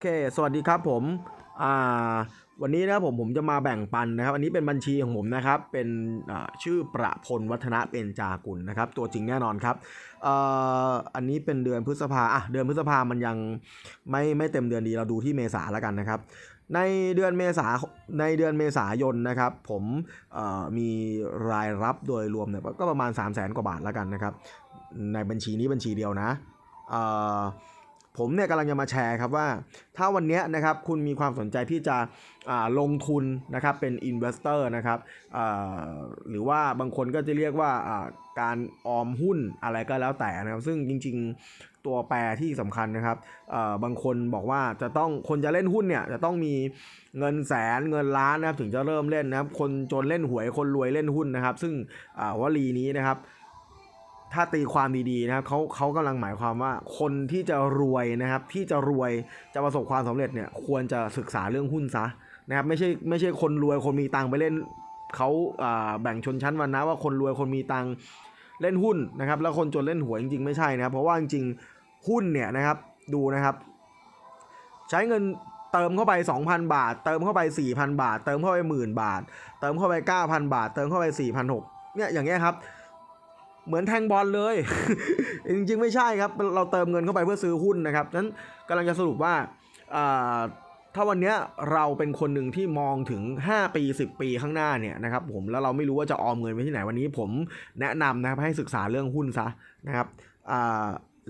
เค สวัสดีครับผม อ่า วันนี้นะครับผมผมจะมาแบ่งปันนะครับ อันนี้เป็นบัญชีของผมนะครับ เป็นอ่าชื่อประพลวัฒนะเป็นจากุลนะครับ ตัวจริงแน่นอนครับอ่ออันนี้เป็นเดือนพฤษภาอะเดือนพฤษภามันยังไม่ไม่เต็มเดือนดี เราดูที่เมษาแล้วกันนะครับ ในเดือนเมษาในเดือนเมษายนนะครับ ผมอ่อมีรายรับโดยรวมเนี่ยก็ประมาณ 3 0 0แสนกว่าบาทแล้วกันนะครับ ในบัญชีนี้บัญชีเดียวนะอ่อ ผมเนี่ยกำลังจะมาแชร์ครับว่า ถ้าวันนี้นะครับคุณมีความสนใจที่จะอ่าลงทุนนะครับเป็น investor นะครับอ่าหรือว่าบางคนก็จะเรียกว่าอ่าการออมหุ้นอะไรก็แล้วแต่นะครับซึ่งจริงๆตัวแปรที่สำคัญนะครับอ่อบางคนบอกว่าจะต้องคนจะเล่นหุ้นเนี่ยจะต้องมีเงินแสนเงินล้านนะครับถึงจะเริ่มเล่นนะครับคนจนเล่นหวยคนรวยเล่นหุ้นนะครับ ซึ่งอ่าวลีนี้นะครับ ถ้าตีความดีๆนะครับเขาเขากำลังหมายความว่าคนที่จะรวยนะครับ ที่จะรวยจะประสบความสำเร็จเนี่ยควรจะศึกษาเรื่องหุ้นซะนะครับไม่ใช่ไม่ใช่คนรวยคนมีตังค์ไปเล่นเขาอ่าแบ่งชนชั้นวรรณะว่าคนรวยคนมีตังค์เล่นหุ้นนะครับ แล้วคนจนเล่นหวยจริงๆไม่ใช่นะครับ เพราะว่าจริงๆหุ้นเนี่ยนะครับดูนะครับ ใช้เงินเติมเข้าไป 2,000 บาท เติมเข้าไป 4,000 บาท เติมเข้าไปหมื่นบาท เติมเข้าไป 9,000 บาท เติมเข้าไป4,600เนี่ยอย่างเงี้ยครับ เหมือนแทงบอลเลย จริงๆ ไม่ใช่ครับ เราเติมเงินเข้าไปเพื่อซื้อหุ้นนะครับนั้นกำลังจะสรุปว่าถ้าวันนี้เราเป็นคนหนึ่งที่มองถึง 5 ปี 10 ปีข้างหน้าเนี่ยนะครับผมแล้วเราไม่รู้ว่าจะออมเงินไปที่ไหนวันนี้ผมแนะนำนะครับให้ศึกษาเรื่องหุ้นซะนะครับ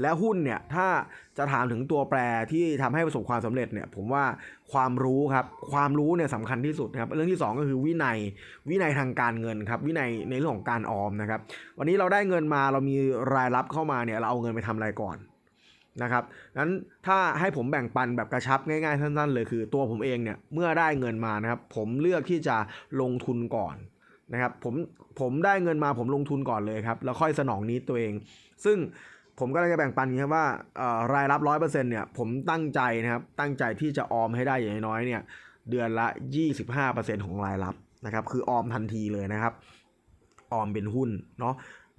และหุ้นเนี่ยถ้าจะถามถึงตัวแปรที่ทำให้ประสบความสำเร็จเนี่ยผมว่าความรู้ครับความรู้เนี่ยสำคัญที่สุดครับเรื่องที่สองก็คือวินัยวินัยทางการเงินครับวินัยในเรื่องของการออมนะครับวันนี้เราได้เงินมาเรามีรายรับเข้ามาเนี่ยเราเอาเงินไปทำอะไรก่อนนะครับนั้นถ้าให้ผมแบ่งปันแบบกระชับง่ายๆสั้นๆเลยคือตัวผมเองเนี่ยเมื่อได้เงินมานะครับผมเลือกที่จะลงทุนก่อนนะครับผมผมได้เงินมาผมลงทุนก่อนเลยครับแล้วค่อยสนองนี้ตัวเอง ซึ่ง ผมก็เลยจะแบ่งปันอย่างนี้ครับว่ารายรับร้อยเปอร์เซ็นต์เนี่ยผมตั้งใจนะครับตั้งใจที่จะออมให้ได้อย่างน้อยเนี่ยเดือนละ 25%ของรายรับนะครับคือออมทันทีเลยนะครับ ออมเป็นหุ้นเนาะ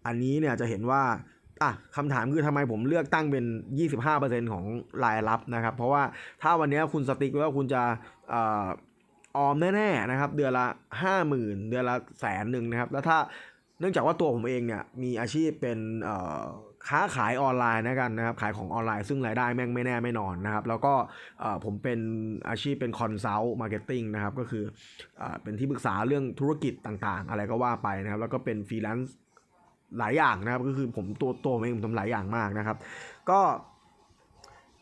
อันนี้เนี่ยจะเห็นว่าอะคำถามคือทำไมผมเลือกตั้งเป็น 25%ของรายรับนะครับ เพราะว่าถ้าวันนี้คุณสติ๊กว่าคุณจะออมแน่ๆนะครับ เดือนละ 50,000 เดือนละแสนหนึ่งนะครับ แล้วถ้าเนื่องจากว่าตัวผมเองเนี่ยมีอาชีพเป็นเอ่อ ค้าขายออนไลน์นะกันนะครับขายของออนไลน์ซึ่งรายได้แม่งไม่แน่ไม่นอนนะครับ แล้วก็ผมเป็นอาชีพเป็นคอนซัลท์มาร์เก็ตติ้งนะครับ ก็คือเอ่อเป็นที่ปรึกษาเรื่องธุรกิจต่างๆ อะไรก็ว่าไปนะครับ แล้วก็เป็นฟรีแลนซ์หลายอย่างนะครับ ก็คือผมตัวตัวผมเองผมทำหลายอย่างมากนะครับ ก็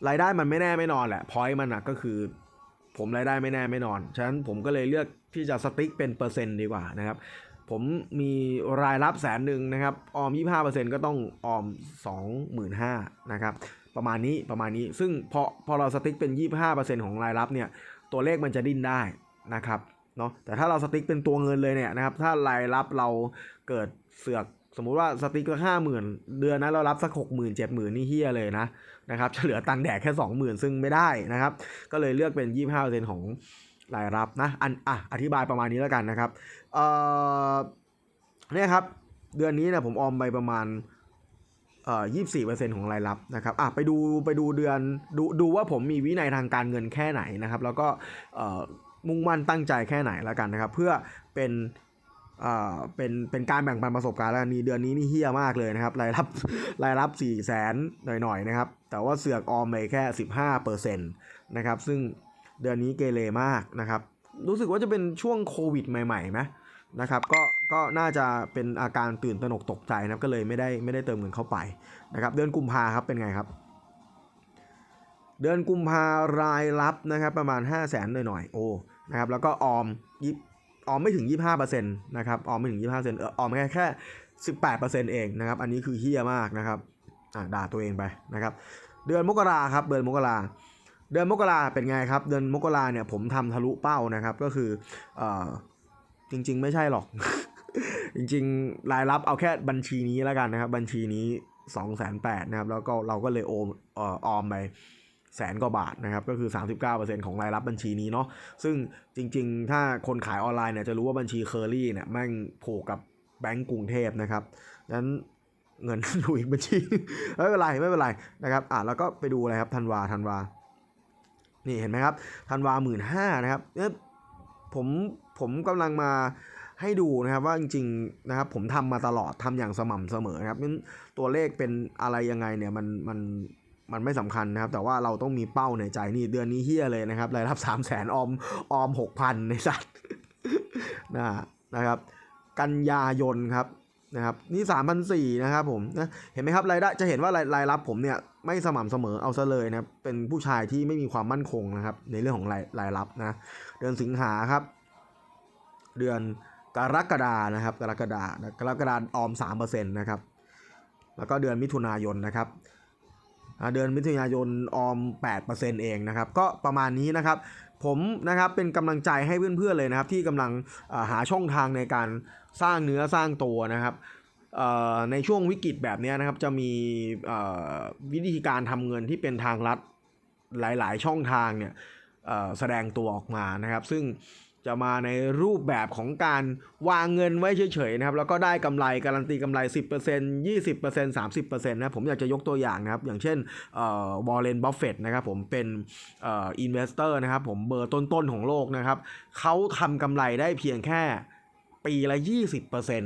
รายได้มันไม่แน่ไม่นอนแหละพอย์มันนะก็คือผมรายได้ไม่แน่ไม่นอน ฉะนั้นผมก็เลยเลือกที่จะสติ๊กเป็นเปอร์เซ็นต์ดีกว่านะครับ ผมมีรายรับแสนหนึ่งนะครับ ออม 25%ก็ต้องออม 25,000นะครับ ประมาณนี้ประมาณนี้ ซึ่งพอพอเราสติ๊กเป็น 25%ของรายรับเนี่ย ตัวเลขมันจะดิ้นได้นะครับเนาะ แต่ถ้าเราสติ๊กเป็นตัวเงินเลยเนี่ยนะครับ ถ้ารายรับเราเกิดเสือกสมมุติว่าสติ๊กก็ห้าหมื่นเดือนนะเรารับสักหกหมื่นเจ็ดหมื่นนี่เฮียเลยนะนะครับจะเหลือตังแดกแค่สองหมื่นซึ่งไม่ได้นะครับ ก็เลยเลือกเป็นยี่ห้าเปอร์เซ็นของ รายรับนะอันอะอธิบายประมาณนี้แล้วกันนะครับเอ่อเนี่ยครับเดือนนี้เนี่ยผมออมไปประมาณเอ่อยี่สี่เปอร์เซ็นของรายรับนะครับอะไปดูไปดูเดือนดูดูว่าผมมีวินัยทางการเงินแค่ไหนนะครับ แล้วก็เอ่อมุ่งมั่นตั้งใจแค่ไหนแล้วกันนะครับ เพื่อเป็นเอ่าเป็นเป็นการแบ่งปันประสบการณ์แล้วนี่เดือนนี้นี่เฮี้ยมากเลยนะครับรายรับรายรับ4ี่แสนหน่อยๆนะครับ แต่ว่าเสือกออมไปแค่15เปอร์เซ็นต์นะครับ ซึ่ง เดือนนี้เกเรมากนะครับ รู้สึกว่าจะเป็นช่วงโควิดใหม่ๆไหมนะครับก็ก็น่าจะเป็นอาการตื่นตระหนกตกใจนะก็เลยไม่ได้ไม่ได้เติมเงินเข้าไปนะครับเดือนกุมภาครับเป็นไงครับ เดือนกุมภารายรับนะครับประมาณ 5 0 0แสนหน่อยๆโอ้นะครับแล้วก็ออมยิออมไม่ถึง 25%นะครับออมไม่ถึง 25%เออออมแค่แค่ 18%เองนะครับอันนี้คือเฮี้ยมากนะครับอ่าด่าตัวเองไปนะครับเดือนมกราครับเดือนมกรา เดือนมกราเป็นไงครับ เดือนมกราเนี่ยผมทำทะลุเป้านะครับ ก็คืออจริง ๆ ไม่ใช่หรอก จริงๆรายรับเอาแค่บัญชีนี้แล้วกันนะครับ บัญชีนี้2องแสนแปดนะครับ แล้วก็เราก็เลยโอมอออมไปแสนกว่าบาทนะครับ ก็คือ 39%ของรายรับบัญชีนี้เนาะซึ่งจริง ๆ ถ้าคนขายออนไลน์เนี่ยจะรู้ว่าบัญชีเคอรี่เนี่ยแม่งผูกกับแบงก์กรุงเทพนะครับนั้นเงินอยู่อีกบัญชี ไม่เป็นไรไม่เป็นไรนะครับ อะแล้วก็ไปดูอะไรครับธันวาธันวา นี่เห็นไหมครับธันวาหมื่นห้านะครับเนี่ยผมผมกำลังมาให้ดูนะครับว่าจริงๆนะครับผมทำมาตลอดทำอย่างสม่ำเสมอนะครับนั้นตัวเลขเป็นอะไรยังไงเนี่ยมันมันมันไม่สำคัญนะครับ แต่ว่าเราต้องมีเป้าในใจนี่เดือนนี้เฮียเลยนะครับรายรับสามแสนออมออมหกพันในสัตว์นะนะครับ กันยายนครับ นะครับนี่สามพันสี่นะครับผมนะเห็นไหมครับรายได้จะเห็นว่ารายรายรับผมเนี่ยไม่สม่ำเสมอเอาซะเลยนะครับเป็นผู้ชายที่ไม่มีความมั่นคงนะครับ ในเรื่องของรายรายรับนะเดือนสิงหาครับ เดือนกรกฎานะครับ กรกฎากรกฎาออมสามเปอร์เซ็นต์นะครับแล้วก็เดือนมิถุนายนนะครับ เดือนมิถุนายนออม 8%เองนะครับ ก็ประมาณนี้นะครับ ผมนะครับเป็นกำลังใจให้เพื่อนๆเลยนะครับ ที่กำลังาหาช่องทางในการสร้างเนื้อสร้างตัวนะครับในช่วงวิกฤตแบบนี้นะครับจะมีวิธีการทำเงินที่เป็นทางลัดหลายๆ ช่องทางเนี่ยแสดงตัวออกมานะครับ ซึ่ง จะมาในรูปแบบของการวางเงินไว้เฉยๆนะครับแล้วก็ได้กำไรการันตีกำไร 10% 20% 30%นะครับผมอยากจะยกตัวอย่างนะครับ อย่างเช่นวอลเลนบัฟเฟตนะครับผมเป็นเอินเวสเตอร์นะครับผมเบอร์ต้นๆของโลกนะครับเขาทำกำไรได้เพียงแค่ปีละ 20%น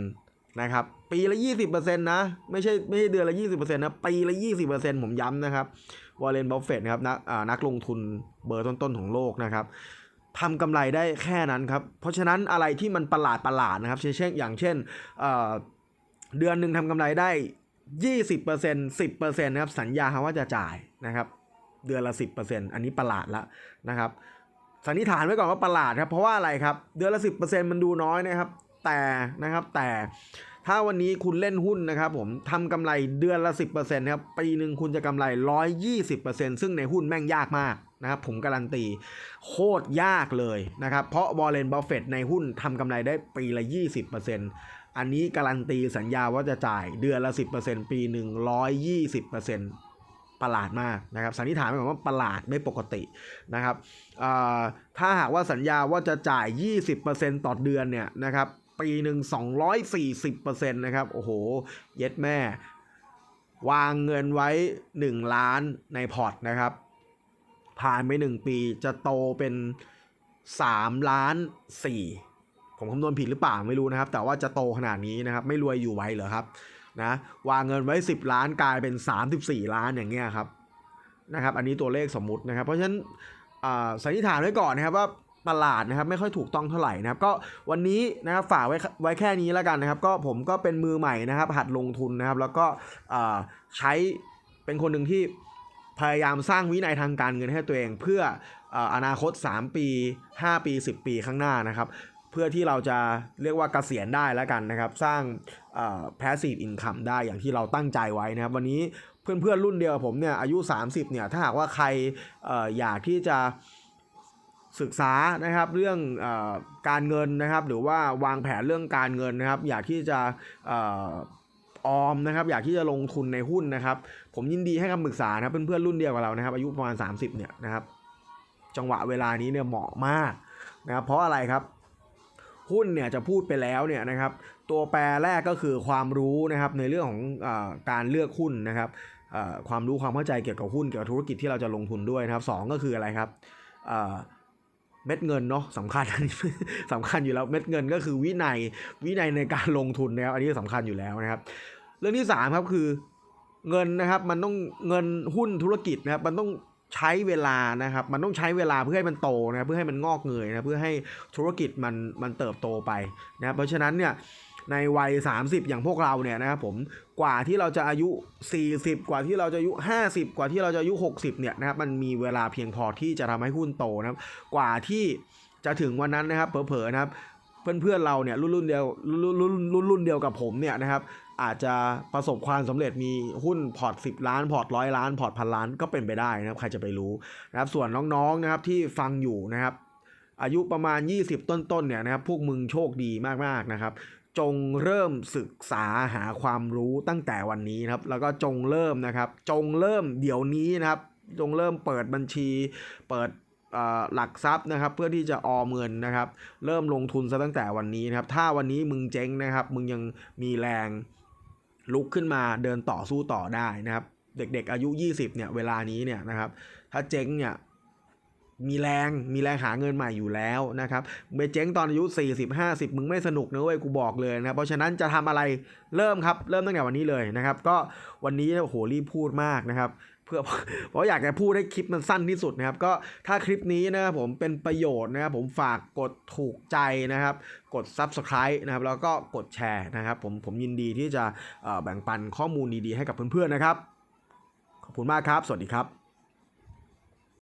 ะครับปีละ 20%นะไม่ใช่ไม่ใช่เดือนละ 20%นะปีละ 20%ผมย้ำนะครับวอลเลนบัฟเฟตนะครับนักอ่านักลงทุนเบอร์ต้นๆของโลกนะครับ ทำกำไรได้แค่นั้นครับ เพราะฉะนั้นอะไรที่มันประหลาดประหลาดนะครับ เช่นอย่างเช่นเเดือนหนึ่งทำกำไรได้20% 10%นสิบเปอร์เซ็นนะครับ สัญญาว่าจะจ่ายนะครับ เดือนละ10%อันนี้ประหลาดละนะครับ สันนิษฐานไว้ก่อนว่าประหลาดครับ เพราะว่าอะไรครับ เดือนละ10%มันดูน้อยนะครับ แต่นะครับแต่ ถ้าวันนี้คุณเล่นหุ้นนะครับผมทำกำไรเดือนละ 10%นะครับปีหนึ่งคุณจะกำไร 120%ซึ่งในหุ้นแม่งยากมากนะครับผมการันตีโคตรยากเลยนะครับเพราะวอลเลนบัฟเฟตในหุ้นทำกำไรได้ปีละ 20%อันนี้การันตีสัญญาว่าจะจ่ายเดือนละ 10%ปีหนึ่ง120%ประหลาดมากนะครับสันนิษฐานไว้ก่อนว่าประหลาดไม่ปกตินะครับถ้าหากว่าสัญญาว่าจะจ่าย 20%ต่อเดือนเนี่ยนะครับ ปีหนึ่ง240%นะครับ โอ้โห เย็ดแม่ วางเงินไว้ 1 ล้านในพอร์ตนะครับ ผ่านไป 1 ปีจะโตเป็น 3 ล้าน 4 ผมคำนวณผิดหรือเปล่าไม่รู้นะครับ แต่ว่าจะโตขนาดนี้นะครับ ไม่รวยอยู่ไว้เหรอครับนะวางเงินไว้ 10 ล้านกลายเป็น 34 ล้านอย่างเงี้ยครับนะครับ อันนี้ตัวเลขสมมุตินะครับ เพราะฉะนั้นอ่าสันนิษฐานไว้ก่อนนะครับว่า ตลาดนะครับไม่ค่อยถูกต้องเท่าไหร่นะครับก็วันนี้นะครับฝากไว้ไว้แค่นี้แล้วกันนะครับ ก็ผมก็เป็นมือใหม่นะครับ หัดลงทุนนะครับ แล้วก็ใช้เป็นคนหนึ่งที่พยายามสร้างวินัยทางการเงินให้ตัวเองเพื่อออนาคต 3 ปี 5 ปี 10 ปีข้างหน้านะครับ เพื่อที่เราจะเรียกว่าเกษียณได้แล้วกันนะครับ สร้างเอ่อ passive income ได้อย่างที่เราตั้งใจไว้นะครับ วันนี้เพื่อนๆรุ่นเดียวกับผมเนี่ยอายุ 30เนี่ยถ้าหากว่าใครอออยากที่จะ ศึกษานะครับเรื่องอการเงินนะครับ หรือว่าวางแผนเรื่องการเงินนะครับ อยากที่จะออมนะครับ อยากที่จะลงทุนในหุ้นนะครับ ผมยินดีให้คำปรึกษานะครับเพื่อนๆรุ่นเดียวกับเรานะครับ อายุประมาณ 30 เนี่ยนะครับ จังหวะเวลานี้เนี่ยเหมาะมากนะครับเพราะอะไรครับหุ้นเนี่ยจะพูดไปแล้วเนี่ยนะครับ ตัวแปรแรกก็คือความรู้นะครับในเรื่องของอการเลือกหุ้นนะครับความรู้ความเข้าใจเกี่ยวกับหุ้นเกี่ยวกับธุรกิจที่เราจะลงทุนด้วยนะครับสองก็คืออะไรครับ เม็ดเงินเนาะสำคัญสำคัญอยู่แล้วเม็ดเงินก็คือวินัยวินัยในการลงทุนนะครับ อันนี้สำคัญอยู่แล้วนะครับ เรื่องที่สามครับคือเงินนะครับมันต้องเงินหุ้นธุรกิจนะครับมันต้องใช้เวลานะครับ มันต้องใช้เวลาเพื่อให้มันโตนะเพื่อให้มันงอกเงยนะเพื่อให้ธุรกิจมันมันเติบโตไปนะเพราะฉะนั้นเนี่ย ในวัย 30 อย่างพวกเราเนี่ยนะครับผมกว่าที่เราจะอายุ 40 กว่าที่เราจะอายุ 50 กว่าที่เราจะอายุ 60 เนี่ยนะครับมันมีเวลาเพียงพอที่จะทำให้หุ้นโตนะครับ กว่าที่จะถึงวันนั้นนะครับเผลอๆนะครับเพื่อนๆเราเนี่ยรุ่นรุ่นเดียวรุ่นรุ่นรุ่นรุ่นเดียวกับผมเนี่ยนะครับอาจจะประสบความสำเร็จมีหุ้นพอร์ต10 ล้าน พอร์ตร้อยล้าน พอร์ตพันล้านก็เป็นไปได้นะครับใครจะไปรู้นะครับส่วนน้องๆนะครับที่ฟังอยู่นะครับอายุประมาณ 20 ต้นๆเนี่ยนะครับพวกมึงโชคดีมากๆนะครับ จงเริ่มศึกษาหาความรู้ตั้งแต่วันนี้นะครับ แล้วก็จงเริ่มนะครับ จงเริ่มเดี๋ยวนี้นะครับ จงเริ่มเปิดบัญชี เปิดอ่อหลักทรัพย์นะครับ เพื่อที่จะออมเงินนะครับ เริ่มลงทุนซะตั้งแต่วันนี้นะครับ ถ้าวันนี้มึงเจ๊งนะครับ มึงยังมีแรงลุกขึ้นมาเดินต่อสู้ต่อได้นะครับ เด็กๆอายุ 20เนี่ยเวลานี้เนี่ยนะครับ ถ้าเจ๊งเนี่ย มีแรงมีแรงหาเงินใหม่อยู่แล้วนะครับไปเจ๊งตอนอายุ 40 50 มึงไม่สนุกนะเว้ยกูบอกเลยนะครับเพราะฉะนั้นจะทำอะไรเริ่มครับ เริ่มตั้งแต่วันนี้เลยนะครับ ก็วันนี้โอ้โหรีบพูดมากนะครับเพื่อเพราะอยากจะพูดให้คลิปมันสั้นที่สุดนะครับ ก็ถ้าคลิปนี้นะครับผมเป็นประโยชน์นะครับผมฝากกดถูกใจนะครับ กด Subscribe นะครับแล้วก็กดแชร์นะครับ ผมผมยินดีที่จะแบ่งปันข้อมูลดีๆให้กับเพื่อนๆนะครับ ขอบคุณมากครับ สวัสดีครับ